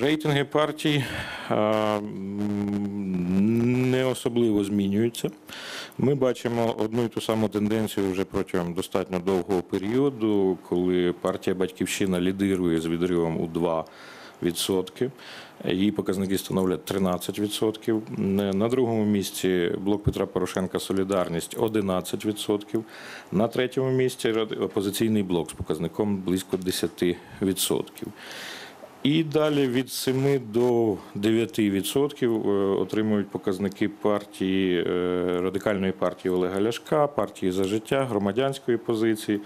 Рейтинги партій не особливо змінюються. Ми бачимо одну і ту саму тенденцію вже протягом достатньо довгого періоду, коли партія Батьківщина лідирує з відривом у 2%. Її показники становлять 13%. На другому місці блок Петра Порошенка Солідарність 11%. На третьому місці опозиційний блок з показником близько 10%. І далі від 7 до 9% е, отримують показники партії е, радикальної партії Олега Ляшка, партії за життя, громадянської позиції.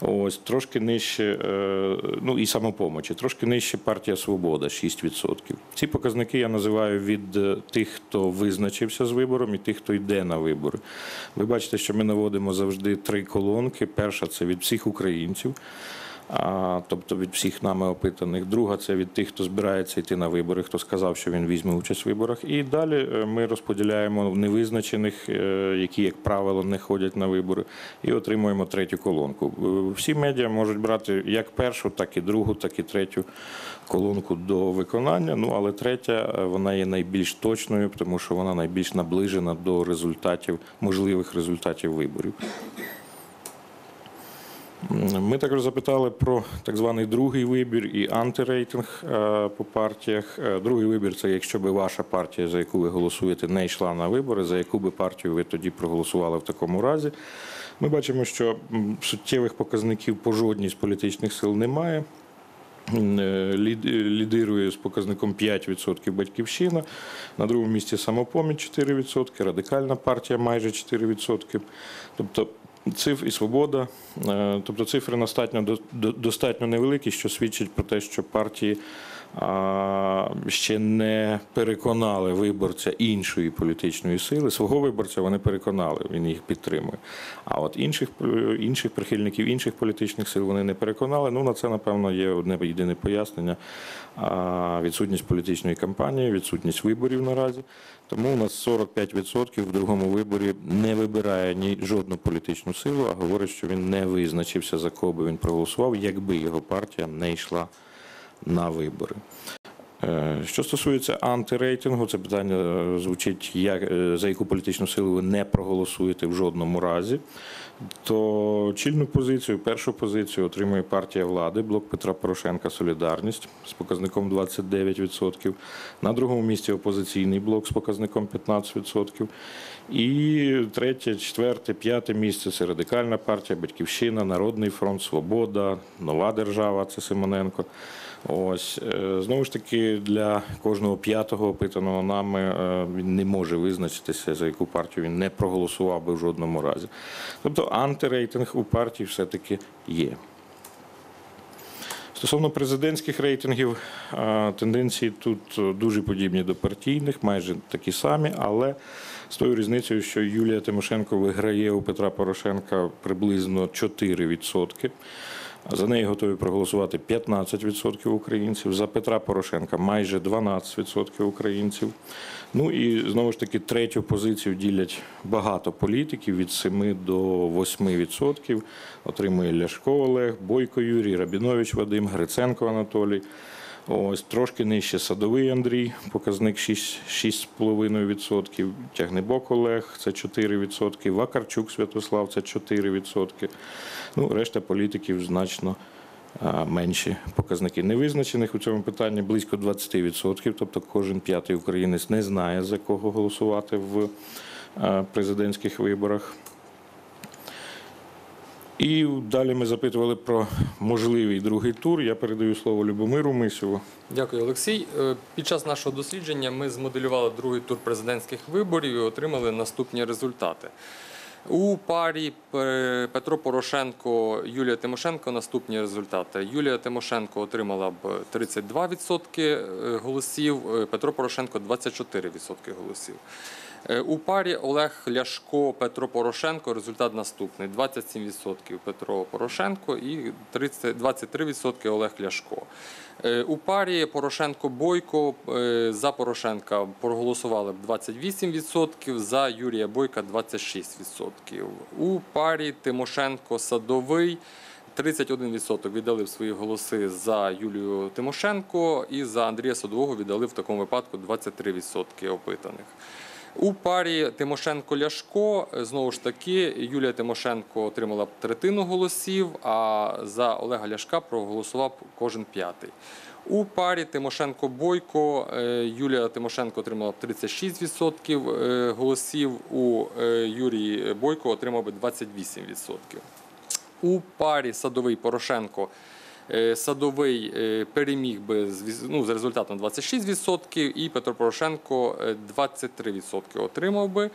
Ось трошки нижче, е, ну і самопомочі, трошки нижче партія Свобода 6%. Ці показники я називаю від тих, хто визначився з вибором, і тих, хто йде на вибори. Ви бачите, що ми наводимо завжди три колонки. Перша це від всіх українців. Тобто від всіх нами опитаних. Друга це від тих, хто збирається йти на вибори, хто сказав, що він візьме участь в виборах. І далі е, ми розподіляємо невизначених, е, які, як правило, не ходять на вибори, і отримуємо третю колонку. Е, Всі медіа можуть брати як першу, так і другу, так і третю колонку до виконання. Ну але третя вона є найбільш точною, тому що вона найбільш наближена до результатів, можливих результатів виборів. Ми також запитали про так званий другий вибір і антирейтинг е, по партіях. Е, Другий вибір це якщо би ваша партія, за яку ви голосуєте, не йшла на вибори, за яку би партію ви тоді проголосували в такому разі. Ми бачимо, що суттєвих показників по жодній з політичних сил немає. Е, лід- Лідирує з показником 5% батьківщина, на другому місці самопоміч 4%, радикальна партія майже 4%. Тобто цифр і свобода, е, тобто цифри достатньо, до- до- достатньо невеликі, що свідчить про те, що партії ще не переконали виборця іншої політичної сили. Свого виборця вони переконали, він їх підтримує. А от інших, інших прихильників інших політичних сил вони не переконали. Ну, на це, напевно, є одне єдине пояснення. Відсутність політичної кампанії, відсутність виборів наразі. Тому у нас 45% в другому виборі не вибирає ні жодну політичну силу, а говорить, що він не визначився, за кого би він проголосував, якби його партія не йшла на вибори. Е, Що стосується антирейтингу, це питання е, звучить, як, е, за яку політичну силу ви не проголосуєте в жодному разі. То чільну позицію, першу позицію отримує партія влади, блок Петра Порошенка Солідарність з показником 29%. На другому місці опозиційний блок з показником 15%. І третє, четверте, п'яте місце це радикальна партія, Батьківщина, Народний фронт, Свобода, Нова держава це Симоненко. Ось знову ж таки для кожного п'ятого опитаного нами е, він не може визначитися, за яку партію він не проголосував би в жодному разі. Тобто антирейтинг у партії все-таки є. Стосовно президентських рейтингів, е, тенденції тут е, дуже подібні до партійних, майже такі самі, але з тою різницею, що Юлія Тимошенко виграє у Петра Порошенка приблизно 4%. За неї готові проголосувати 15% українців. За Петра Порошенка майже 12% українців. Ну і знову ж таки третю позицію ділять багато політиків від 7 до 8%. Отримує Ляшко Олег, Бойко Юрій, Рабінович Вадим, Гриценко Анатолій. Ось трошки нижче садовий Андрій, показник 6 6,5%. Тягнебок Олег це 4%. Вакарчук Святослав це 4%. Ну, решта політиків значно менші показники. Невизначених у цьому питанні близько 20%. Тобто кожен п'ятий українець не знає, за кого голосувати в президентських виборах. І далі ми запитували про можливий другий тур. Я передаю слово Любомиру Мисєву. Дякую, Олексій. Е, Під час нашого дослідження ми змоделювали другий тур президентських виборів і отримали наступні результати. У парі Петро Порошенко, Юлія Тимошенко наступні результати. Юлія Тимошенко отримала б 32% голосів, е, Петро Порошенко 24% голосів. Е, У парі Олег Ляшко, Петро Порошенко результат наступний: 27% Петро Порошенко і 30, 23% Олег Ляшко. Е, У парі Порошенко Бойко е, за Порошенка проголосували б 28%, за Юрія Бойка 26%. У парі Тимошенко Садовий 31% віддали свої голоси за Юлію Тимошенко і за Андрія Садового віддали в такому випадку 23% опитаних. У парі Тимошенко-Ляшко е, знову ж таки Юлія Тимошенко отримала третину голосів, а за Олега Ляшка проголосував кожен п'ятий. У парі Тимошенко-Бойко е, Юлія Тимошенко отримала б 36% е, голосів, у Юрії Бойко отримав би 28%. У парі Садовий Порошенко Садовий е, переміг би ну, з результатом 26% і Петро Порошенко е, 23% отримав би.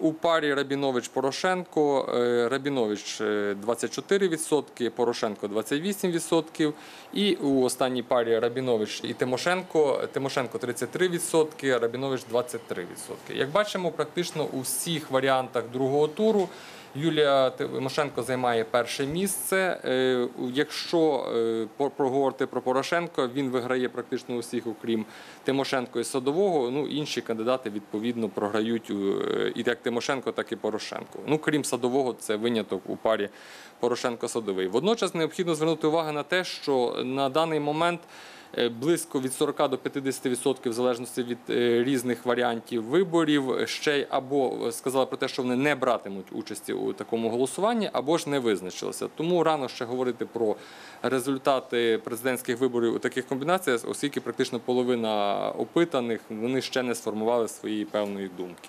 У парі Рабінович Порошенко е, Рабінович е, 24%, Порошенко 28%. І у останній парі Рабінович і Тимошенко Тимошенко 33%, Рабінович 23%. Як бачимо, практично у всіх варіантах другого туру Юлія Тимошенко займає перше місце. Е, Якщо е, проговорити про Порошенко, він виграє практично усіх, окрім Тимошенко і Садового. Ну інші кандидати відповідно програють е, і як Тимошенко, так і Порошенко. Ну крім Садового, це виняток у парі Порошенко-Садовий. Водночас необхідно звернути увагу на те, що на даний момент. Е, Близько від 40 до 50% в залежності від е, різних варіантів виборів ще й або сказали про те, що вони не братимуть участі у такому голосуванні, або ж не визначилися. Тому рано ще говорити про результати президентських виборів у таких комбінаціях, оскільки практично половина опитаних вони ще не сформували своєї певної думки.